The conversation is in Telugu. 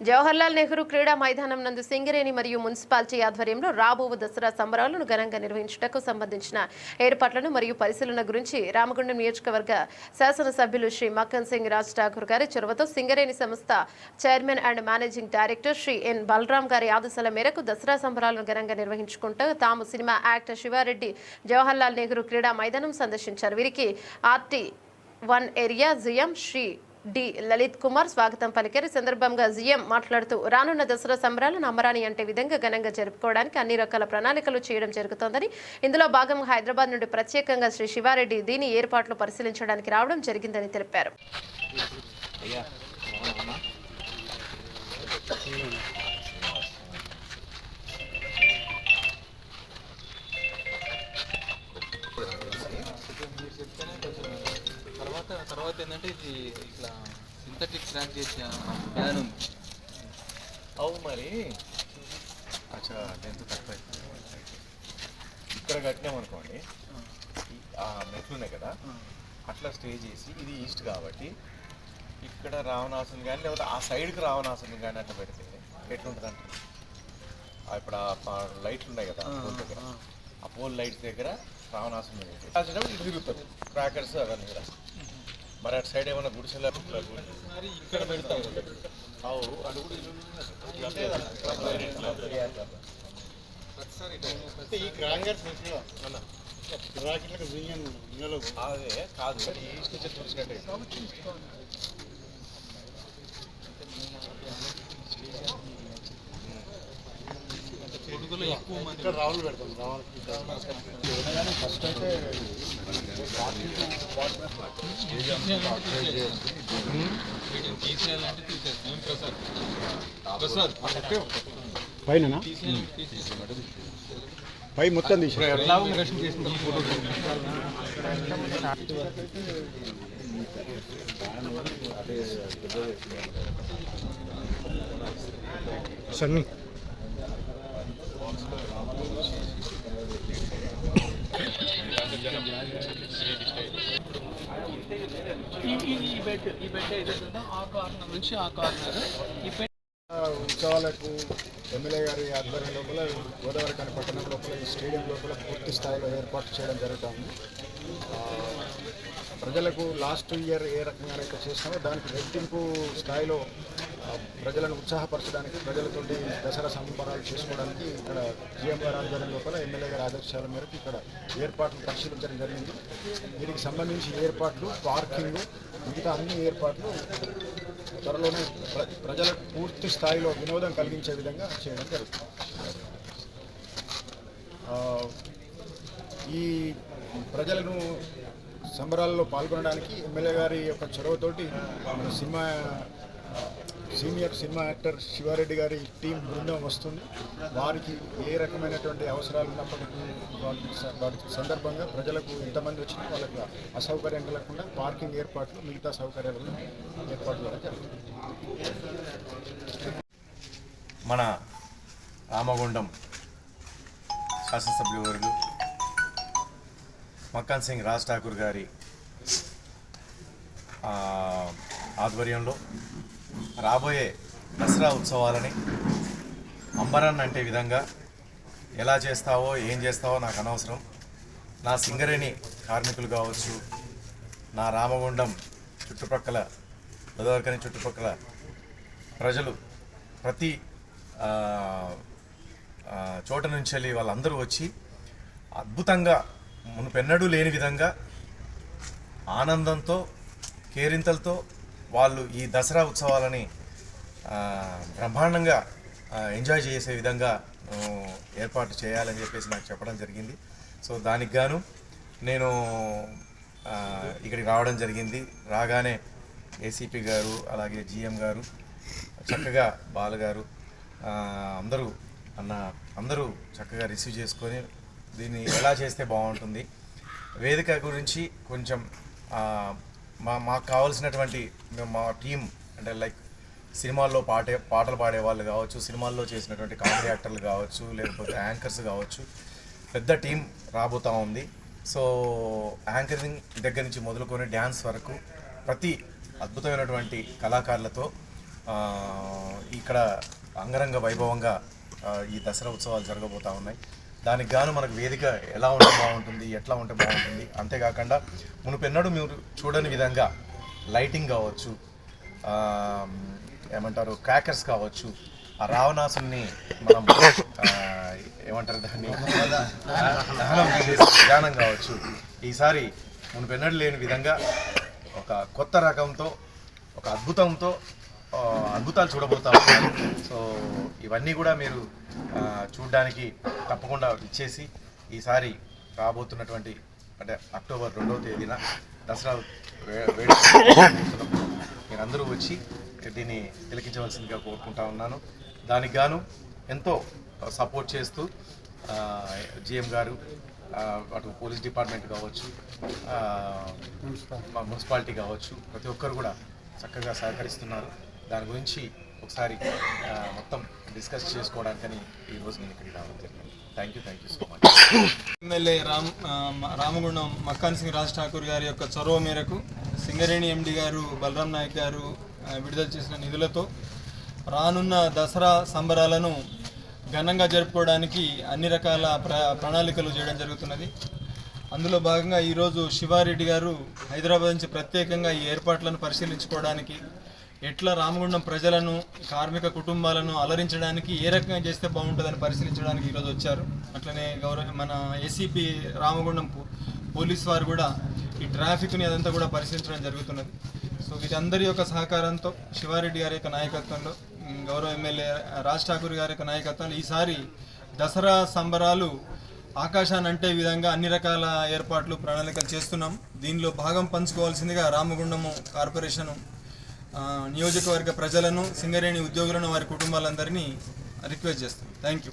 జవహర్లాల్ నెహ్రూ క్రీడా మైదానం నందు సింగరేణి మరియు మున్సిపాలిటీ ఆధ్వర్యంలో రాబో దసరా సంబరాలను ఘనంగా నిర్వహించుటకు సంబంధించిన ఏర్పాట్లను మరియు పరిశీలన గురించి రామగుండం నియోజకవర్గ శాసనసభ్యులు శ్రీ మక్కన్ సింగ్ రాజ్ ఠాకూర్ గారి చొరవతో సింగరేణి సంస్థ chairman and managing director Shri N Balram గారి ఆదేశాల మేరకు దసరా సంబరాలను ఘనంగా నిర్వహించుకుంటూ తాము సినిమా యాక్టర్ శివారెడ్డి జవహర్లాల్ నెహ్రూ క్రీడా మైదానం సందర్శించారు. వీరికి RT one area GM Shri D Lalit Kumar స్వాగతం పలికారు. సందర్భంగా జిఎం మాట్లాడుతూ రానున్న దసరా సంబరాలను అమరాని అంటే విధంగా ఘనంగా జరుపుకోవడానికి అన్ని రకాల ప్రణాళికలు చేయడం జరుగుతోందని ఇందులో భాగంగా హైదరాబాద్ నుండి ప్రత్యేకంగా శ్రీ శివారెడ్డి దీని ఏర్పాట్లు పరిశీలించడానికి రావడం జరిగిందని తెలిపారు. తర్వాత ఏంటంటే ఇది ఇట్లా సింథటిక్ క్రాక్ చేసిన ప్లాన్ ఉంది. అవు మరి. అచ్చా ఎంత తక్కువ ఇక్కడ కట్టినామనుకోండి ఆ మెట్లు ఉన్నాయి కదా. అట్లా స్టే చేసి ఇది ఈస్ట్ కాబట్టి ఇక్కడ రావణాసుని కానీ లేకపోతే ఆ సైడ్కి రావణాసుని కానీ అట్లా పెడితే ఎట్లుంటుంది అంటే ఇప్పుడు ఆ లైట్లు ఉన్నాయి కదా పోల్ దగ్గర. ఆ పోల్ లైట్స్ దగ్గర రావణాసుని ఇటు తిరుగుతారు. క్రాకర్స్ అవన్నీ కూడా. మరి అటు సైడ్ ఏమైనా గుడిసెల ఇక్కడ పెడతాం. ఈ క్రాంగర్స్ రాకెట్లకు బియ్యం అదే కాదు. చూసినట్టే ఫస్ట్ అయితే తీసేయాలంటే తీసేస్తాం ప్రసాద్ ప్రసాద్ పైన పై మొత్తం తీసి సన్నీ ఈ బెడ్ ఈ బెడ్ ఏదైతుందో ఆ కార్నర్ నుంచి ఆ కార్నర్ ఈ బెడ్ ఉత్సవాలకు ఎమ్మెల్యే గారి ఆధ్వర్యం లోపల గోదావరి కాని పట్టణం లోపల ఈ స్టేడియం లోపల పూర్తి స్థాయిలో ఏర్పాటు చేయడం జరుగుతుంది. ప్రజలకు లాస్ట్ ఇయర్ ఏ రకంగా అయితే చేసినామో దానికి రెట్టింపు స్థాయిలో ప్రజలను ఉత్సాహపరచడానికి ప్రజలతోటి దసరా సంబరాలు చేసుకోవడానికి ఇక్కడ జిఎంఆర్ ఆధ్వర్యం లోపల ఎమ్మెల్యే గారి ఆదర్శాల మేరకు ఇక్కడ ఏర్పాట్లు పరిశీలించడం జరిగింది. దీనికి సంబంధించి ఏర్పాట్లు పార్కింగ్ మిగతా అన్ని ఏర్పాట్లు త్వరలోనే ప్ర- ప్రజలకు పూర్తి స్థాయిలో వినోదం కలిగించే విధంగా చేయడం జరుగుతుంది. ఈ ప్రజలను సంబరాల్లో పాల్గొనడానికి ఎమ్మెల్యే గారి యొక్క చొరవతోటి మన cinema senior cinema actor Sivareddy గారి టీం బృందం వస్తుంది. వారికి ఏ రకమైనటువంటి అవసరాలు ఉన్నప్పటికీ వాటి సందర్భంగా ప్రజలకు ఎంతమంది వచ్చినా వాళ్ళకి అసౌకర్యం కలగకుండా పార్కింగ్ ఏర్పాట్లు మిగతా సౌకర్యాలు ఏర్పాట్లు కూడా జరుగుతుంది. మన రామగుండం శాసనసభ్యువర్గు మక్కన్ సింగ్ రాజ్ ఠాకూర్ గారి ఆధ్వర్యంలో రాబోయే దసరా ఉత్సవాలని అంబరన్ అంటే విధంగా ఎలా చేస్తావో ఏం చేస్తావో నాకు అనవసరం. నా సింగరేణి కార్మికులు కావచ్చు నా రామగుండం చుట్టుపక్కల గోదావరికని చుట్టుపక్కల ప్రజలు ప్రతి చోట నుంచి వెళ్ళి వాళ్ళందరూ వచ్చి అద్భుతంగా మునుపెన్నడూ లేని విధంగా ఆనందంతో కేరింతలతో వాళ్ళు ఈ దసరా ఉత్సవాలని బ్రహ్మాండంగా ఎంజాయ్ చేసే విధంగా ఏర్పాటు చేయాలని చెప్పేసి నాకు చెప్పడం జరిగింది. సో దానికి గాను నేను ఇక్కడికి రావడం జరిగింది. రాగానే ఏసీపీ గారు అలాగే జిఎం గారు చక్కగా బాలగారు గారు అందరూ అన్న అందరూ చక్కగా రిసీవ్ చేసుకొని దీన్ని ఎలా చేస్తే బాగుంటుంది? వేదిక గురించి కొంచెం మా మాకు కావాల్సినటువంటి మేము మా టీం అంటే లైక్ సినిమాల్లో పాటే పాటలు పాడే వాళ్ళు కావచ్చు సినిమాల్లో చేసినటువంటి కామెడీ యాక్టర్లు కావచ్చు లేకపోతే యాంకర్స్ కావచ్చు పెద్ద టీం రాబోతా ఉంది. సో యాంకరింగ్ దగ్గర నుంచి మొదలుకొని డ్యాన్స్ వరకు ప్రతి అద్భుతమైనటువంటి కళాకారులతో ఇక్కడ అంగరంగ వైభవంగా ఈ దసరా ఉత్సవాలు జరగబోతూ ఉన్నాయి. దానికి గాను మనకు వేదిక ఎలా ఉంటే బాగుంటుంది ఎట్లా ఉంటే బాగుంటుంది. అంతేకాకుండా మునుపెన్నడూ మీరు చూడని విధంగా లైటింగ్ కావచ్చు ఏమంటారు క్రాకర్స్ కావచ్చు ఆ రావణాసుని మనం ఏమంటారు దాన్ని? దహనం చేసే విధానం కావచ్చు. ఈసారి మునుపెన్నడూ లేని విధంగా ఒక కొత్త రకంతో ఒక అద్భుతంతో అద్భుతాలు చూడబోతా సో ఇవన్నీ కూడా మీరు చూడడానికి తప్పకుండా ఇచ్చేసి ఈసారి రాబోతున్నటువంటి అంటే అక్టోబర్ రెండవ తేదీన దసరా మీరందరూ వచ్చి దీన్ని తిలకించవలసిందిగా కోరుకుంటా ఉన్నాను. దానికి గాను ఎంతో సపోర్ట్ చేస్తూ జిఎం గారు అటు పోలీస్ డిపార్ట్మెంట్ కావచ్చు మున్సిపాలిటీ కావచ్చు ప్రతి ఒక్కరు కూడా చక్కగా సహకరిస్తున్నారు. దాని గురించి ఒకసారి మొత్తం డిస్కస్ చేసుకోవడానికని ఈరోజు నేను ఇక్కడికి రావడం జరిగింది. Thank you thank you so much MLA Ram Ramagundam Makkan Singh Raj Thakur గారి యొక్క చొరవ మేరకు సింగరేణి ఎండి గారు బలరాం నాయక్ గారు విడుదల చేసిన నిధులతో రానున్న దసరా సంబరాలను ఘనంగా జరుపుకోవడానికి అన్ని రకాల ప్ర ప్రణాళికలు చేయడం జరుగుతున్నది. అందులో భాగంగా ఈరోజు శివారెడ్డి గారు హైదరాబాద్ నుంచి ప్రత్యేకంగా ఈ ఏర్పాట్లను పరిశీలించుకోవడానికి ఎట్లా రామగుండం ప్రజలను కార్మిక కుటుంబాలను అలరించడానికి ఏ రకంగా చేస్తే బాగుంటుందని పరిశీలించడానికి ఈరోజు వచ్చారు. అట్లనే గౌరవ మన ఏసీపీ రామగుండం పో- పోలీస్ వారు కూడా ఈ ట్రాఫిక్ని అదంతా కూడా పరిశీలించడం జరుగుతున్నది. సో వీరందరి యొక్క సహకారంతో శివారెడ్డి గారి యొక్క నాయకత్వంలో గౌరవ ఎమ్మెల్యే రాజ్ ఠాకూర్ గారి యొక్క నాయకత్వంలో ఈసారి దసరా సంబరాలు ఆకాశాన్ని అంటే విధంగా అన్ని రకాల ఏర్పాట్లు ప్రణాళికలు చేస్తున్నాం. దీనిలో భాగం పంచుకోవాల్సిందిగా రామగుండము కార్పొరేషను నియోజకవర్గ ప్రజలను సింగరేణి ఉద్యోగులను వారి కుటుంబాలందరినీ రిక్వెస్ట్ చేస్తాం. Thank you